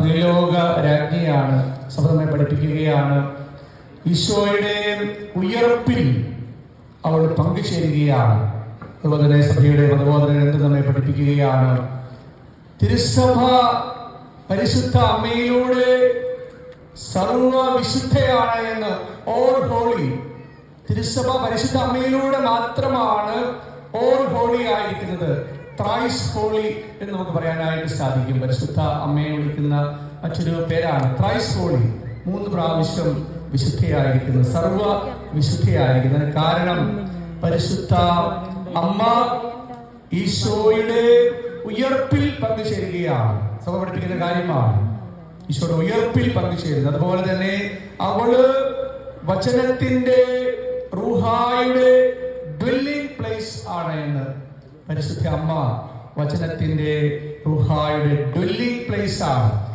ത്രിലോക രാജ്ഞിയാണ് സഭ പഠിപ്പിക്കുകയാണ്. ഈശോയുടെ ഉയർപ്പിൽ അവൾ പങ്കുചേരുകയാണ്. അതുപോലെ തന്നെ സഭയുടെ മതബോധന എന്ത് നമ്മെ പഠിപ്പിക്കുകയാണ്. തിരുസഭ പരിശുദ്ധ അമ്മയിലൂടെ സർവവിശുദ്ധയാണ് എന്ന് ഓൾ ഹോളി. തിരുസഭ പരിശുദ്ധ അമ്മയിലൂടെ മാത്രമാണ് ഓൾ ഹോളി ആയിരിക്കുന്നത്. ത്രൈസ് ഹോളി എന്ന് നമുക്ക് പറയാനായിട്ട് സാധിക്കും. പരിശുദ്ധ അമ്മയെ വിളിക്കുന്ന മറ്റൊരു പേരാണ്. ത്രൈസ് ഹോളി മൂന്ന് പ്രാവശ്യം വിശുദ്ധയായിരിക്കുന്നു. സർവ വിശുദ്ധയായിരിക്കുന്നതിന് കാരണം പരിശുദ്ധ അമ്മ ഈശോയുടെ ഉയർപ്പിൽ പങ്കുചേരുകയാണ്. സഭ പഠിപ്പിക്കുന്ന കാര്യമാണ്. ഈശോയുടെ ഉയർപ്പിൽ പങ്കു ചേരുന്നത് അതുപോലെ തന്നെ അവൾ വചനത്തിന്റെ റൂഹായുടെ പരിശുദ്ധ അമ്മ വചനത്തിന്റെ റൂഹായുടെ ഡൊല്ലി ആണ്.